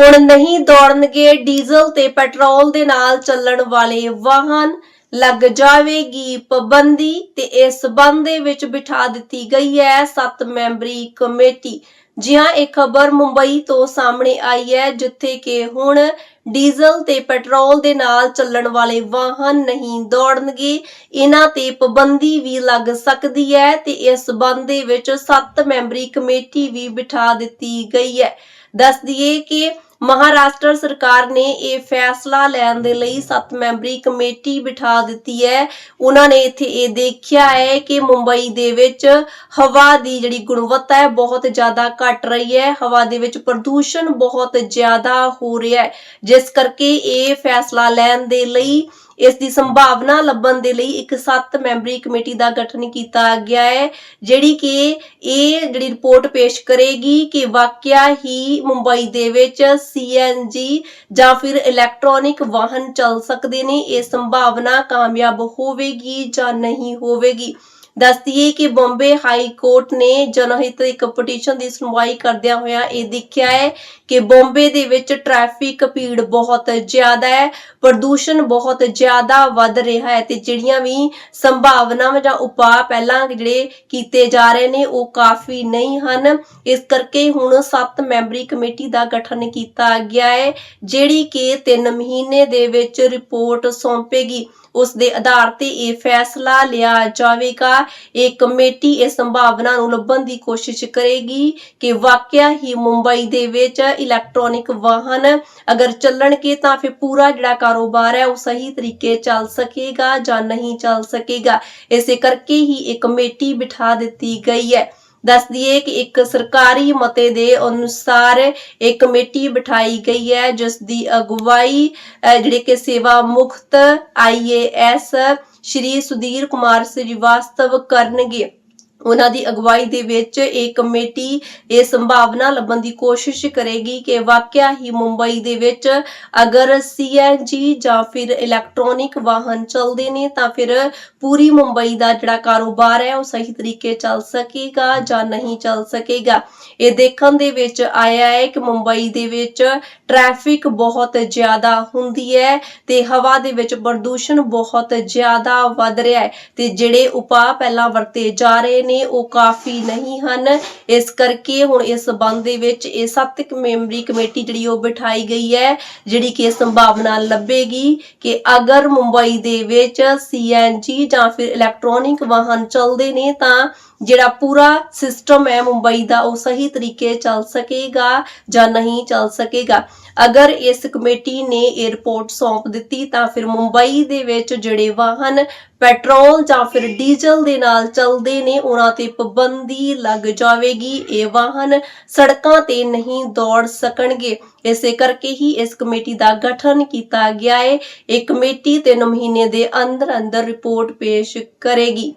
ਹੁਣ ਨਹੀਂ ਦੌੜਨਗੇ ਡੀਜ਼ਲ ਤੇ ਪੈਟਰੋਲ ਦੇ ਨਾਲ ਚੱਲਣ ਵਾਲੇ ਵਾਹਨ। ਲੱਗ ਜਾਵੇਗੀ ਪਾਬੰਦੀ ਤੇ ਇਸ ਸਬੰਧ ਦੇ ਵਿੱਚ ਬਿਠਾ ਦਿੱਤੀ ਗਈ ਹੈ ਸੱਤ ਮੈਂਬਰੀ ਕਮੇਟੀ। ਜੀ ਹਾਂ ਇਹ ਖਬਰ ਮੁੰਬਈ ਤੋਂ ਸਾਹਮਣੇ ਆਈ ਹੈ, ਜਿੱਥੇ ਕਿ ਹੁਣ ਡੀਜ਼ਲ ਤੇ ਪੈਟਰੋਲ ਦੇ ਨਾਲ ਚੱਲਣ ਵਾਲੇ ਵਾਹਨ ਨਹੀਂ ਦੌੜਨਗੇ। ਇਹਨਾਂ ਤੇ ਪਾਬੰਦੀ ਵੀ ਲੱਗ ਸਕਦੀ ਹੈ ਤੇ ਇਸ ਸਬੰਧ ਦੇ ਵਿੱਚ ਸੱਤ ਮੈਂਬਰੀ ਕਮੇਟੀ ਵੀ ਬਿਠਾ ਦਿੱਤੀ ਗਈ ਹੈ। ਦੱਸ ਦਈਏ ਕਿ ਮਹਾਰਾਸ਼ਟਰ ਸਰਕਾਰ ਨੇ ਇਹ ਫੈਸਲਾ ਲੈਣ ਦੇ ਲਈ ਸੱਤ ਮੈਂਬਰੀ ਕਮੇਟੀ ਬਿਠਾ ਦਿੱਤੀ ਹੈ। ਉਹਨਾਂ ਨੇ ਇੱਥੇ ਇਹ ਦੇਖਿਆ ਹੈ ਕਿ ਮੁੰਬਈ ਦੇ ਵਿੱਚ ਹਵਾ ਦੀ ਜਿਹੜੀ ਗੁਣਵੱਤਾ ਹੈ ਬਹੁਤ ਜ਼ਿਆਦਾ ਘਟ ਰਹੀ ਹੈ। ਹਵਾ ਦੇ ਵਿੱਚ ਪ੍ਰਦੂਸ਼ਣ ਬਹੁਤ ਜ਼ਿਆਦਾ ਹੋ ਰਿਹਾ ਹੈ। ਜਿਸ ਕਰਕੇ ਇਹ ਫੈਸਲਾ ਲੈਣ ਦੇ ਲਈ ਇਸ ਦੀ ਸੰਭਾਵਨਾ ਲੱਭਣ ਦੇ ਲਈ ਇੱਕ ਸੱਤ ਮੈਂਬਰੀ ਕਮੇਟੀ ਦਾ ਗਠਨ ਕੀਤਾ ਗਿਆ ਹੈ, ਜਿਹੜੀ ਕਿ ਇਹ ਜਿਹੜੀ ਰਿਪੋਰਟ ਪੇਸ਼ ਕਰੇਗੀ ਕਿ ਵਾਕਿਆ ਹੀ ਮੁੰਬਈ ਦੇ ਵਿੱਚ ਸੀਐਨਜੀ ਜਾਂ ਫਿਰ ਇਲੈਕਟ੍ਰੋਨਿਕ ਵਾਹਨ ਚੱਲ ਸਕਦੇ ਨੇ, ਇਹ ਸੰਭਾਵਨਾ ਕਾਮਯਾਬ ਹੋਵੇਗੀ ਜਾਂ ਨਹੀਂ ਹੋਵੇਗੀ। ਦੱਸਦੀਏ ਕਿ ਬੰਬੇ ਹਾਈ ਕੋਰਟ ਨੇ ਜਨਹਿਤ ਇੱਕ ਪਟੀਸ਼ਨ ਦੀ ਸੁਣਵਾਈ ਕਰਦਿਆਂ ਹੋਇਆ ਇਹ ਦੇਖਿਆ ਹੈ ਕਿ ਬੰਬੇ ਦੇ ਵਿੱਚ ਟ੍ਰੈਫਿਕ ਭੀੜ ਬਹੁਤ ਜ਼ਿਆਦਾ ਹੈ, ਪ੍ਰਦੂਸ਼ਣ ਬਹੁਤ ਜ਼ਿਆਦਾ ਵੱਧ ਰਿਹਾ ਹੈ ਤੇ ਜਿਹੜੀਆਂ ਵੀ ਸੰਭਾਵਨਾਵਾਂ ਜਾਂ ਉਪਾਅ ਪਹਿਲਾਂ ਜਿਹੜੇ ਕੀਤੇ ਜਾ ਰਹੇ ਨੇ ਉਹ ਕਾਫੀ ਨਹੀਂ ਹਨ। ਇਸ ਕਰਕੇ ਹੁਣ 7 ਮੈਂਬਰੀ ਕਮੇਟੀ ਦਾ ਗਠਨ ਕੀਤਾ ਗਿਆ ਹੈ, ਜਿਹੜੀ ਕਿ 3 ਮਹੀਨੇ ਦੇ ਵਿੱਚ ਰਿਪੋਰਟ ਸੌਂਪੇਗੀ। ਉਸ ਦੇ ਆਧਾਰ ਤੇ ਇਹ ਫੈਸਲਾ ਲਿਆ ਜਾਵੇਗਾ। ਇਹ ਕਮੇਟੀ ਇਸ ਸੰਭਾਵਨਾ ਨੂੰ ਲੱਭਣ ਦੀ ਕੋਸ਼ਿਸ਼ ਕਰੇਗੀ ਕਿ ਵਾਕਿਆ ਹੀ ਮੁੰਬਈ ਦੇ ਵਿੱਚ ਇਲੈਕਟ੍ਰੋਨਿਕ ਵਾਹਨ ਅਗਰ ਚੱਲਣਗੇ ਤਾਂ ਫਿਰ ਪੂਰਾ ਜਿਹੜਾ ਕਾਰੋਬਾਰ ਹੈ ਉਹ ਸਹੀ ਤਰੀਕੇ ਚੱਲ ਸਕੇਗਾ ਜਾਂ ਨਹੀਂ ਚੱਲ ਸਕੇਗਾ। ਇਸੇ ਕਰਕੇ ਹੀ ਇਹ ਕਮੇਟੀ ਬਿਠਾ ਦਿੱਤੀ ਗਈ ਹੈ। ਦੱਸ ਦਈਏ ਕਿ ਇੱਕ ਸਰਕਾਰੀ ਮਤੇ ਦੇ ਅਨੁਸਾਰ ਇਹ ਕਮੇਟੀ ਬਿਠਾਈ ਗਈ ਹੈ, ਜਿਸ ਦੀ ਅਗਵਾਈ ਜਿਹੜੇ ਕਿ ਸੇਵਾ ਮੁਕਤ ਆਈਏਐਸ ਸ਼੍ਰੀ ਸੁਧੀਰ ਕੁਮਾਰ ਸ੍ਰੀਵਾਸਤਵ ਕਰਨਗੇ। ਉਹਨਾਂ ਦੀ ਅਗਵਾਈ ਦੇ ਵਿੱਚ ਇਹ ਕਮੇਟੀ ਇਹ ਸੰਭਾਵਨਾ ਲੱਭਣ ਦੀ ਕੋਸ਼ਿਸ਼ ਕਰੇਗੀ ਕਿ ਵਾਕਿਆ ਹੀ ਮੁੰਬਈ ਦੇ ਵਿੱਚ ਅਗਰ ਸੀਐਨਜੀ ਜਾਂ ਫਿਰ ਇਲੈਕਟ੍ਰੋਨਿਕ ਵਾਹਨ ਚੱਲਦੇ ਨੇ ਤਾਂ ਫਿਰ ਪੂਰੀ ਮੁੰਬਈ ਦਾ ਜਿਹੜਾ ਕਾਰੋਬਾਰ ਹੈ ਉਹ ਸਹੀ ਤਰੀਕੇ ਚੱਲ ਸਕੇਗਾ ਜਾਂ ਨਹੀਂ ਚੱਲ ਸਕੇਗਾ। ਇਹ ਦੇਖਣ ਦੇ ਵਿੱਚ ਆਇਆ ਹੈ ਕਿ ਮੁੰਬਈ ਦੇ ਵਿੱਚ ਟ੍ਰੈਫਿਕ ਬਹੁਤ ਜ਼ਿਆਦਾ ਹੁੰਦੀ ਹੈ ਤੇ ਹਵਾ ਦੇ ਵਿੱਚ ਪ੍ਰਦੂਸ਼ਣ ਬਹੁਤ ਜ਼ਿਆਦਾ ਵੱਧ ਰਿਹਾ ਹੈ ਤੇ ਜਿਹੜੇ ਉਪਾਅ ਪਹਿਲਾਂ ਵਰਤੇ ਜਾ ਰਹੇ ਨੇ ਉਹ ਕਾਫੀ ਨਹੀਂ ਹਨ। ਇਸ ਕਰਕੇ ਹੁਣ ਇਸ ਸਬੰਧ ਦੇ ਵਿੱਚ ਇਹ ਸੱਤ ਕੁ ਮੈਂਬਰੀ ਕਮੇਟੀ ਜਿਹੜੀ ਉਹ ਬਿਠਾਈ ਗਈ ਹੈ, ਜਿਹੜੀ ਕਿ ਸੰਭਾਵਨਾ ਲੱਭੇਗੀ ਕਿ ਅਗਰ ਮੁੰਬਈ ਦੇ ਵਿੱਚ ਸੀਐਨਜੀ ਜਾਂ ਫਿਰ ਇਲੈਕਟ੍ਰੋਨਿਕ ਵਾਹਨ ਚੱਲਦੇ ਨੇ ਤਾਂ ਜਿਹੜਾ ਪੂਰਾ ਸਿਸਟਮ ਹੈ ਮੁੰਬਈ ਦਾ, ਉਹ ਸਹੀ ਤਰੀਕੇ ਚੱਲ ਸਕੇਗਾ ਜਾਂ ਨਹੀਂ ਚੱਲ ਸਕੇਗਾ? ਅਗਰ ਇਸ ਕਮੇਟੀ ਨੇ ਇਹ ਰਿਪੋਰਟ ਸੌਂਪ ਦਿੱਤੀ, ਤਾਂ ਫਿਰ ਮੁੰਬਈ ਦੇ ਵਿੱਚ ਜਿਹੜੇ ਵਾਹਨ, ਪੈਟਰੋਲ ਜਾਂ ਫਿਰ ਡੀਜ਼ਲ ਦੇ ਨਾਲ ਚੱਲਦੇ ਨੇ, ਉਹਨਾਂ ਤੇ ਪਾਬੰਦੀ ਲੱਗ ਜਾਵੇਗੀ। ਇਹ ਵਾਹਨ ਸੜਕਾਂ ਤੇ ਨਹੀਂ ਦੌੜ ਸਕਣਗੇ। ਇਸੇ ਕਰਕੇ ਹੀ ਇਸ ਕਮੇਟੀ ਦਾ ਗਠਨ ਕੀਤਾ ਗਿਆ ਹੈ। ਇਹ ਕਮੇਟੀ 3 ਮਹੀਨੇ ਦੇ ਅੰਦਰ ਅੰਦਰ ਰਿਪੋਰਟ ਪੇਸ਼ ਕਰੇਗੀ।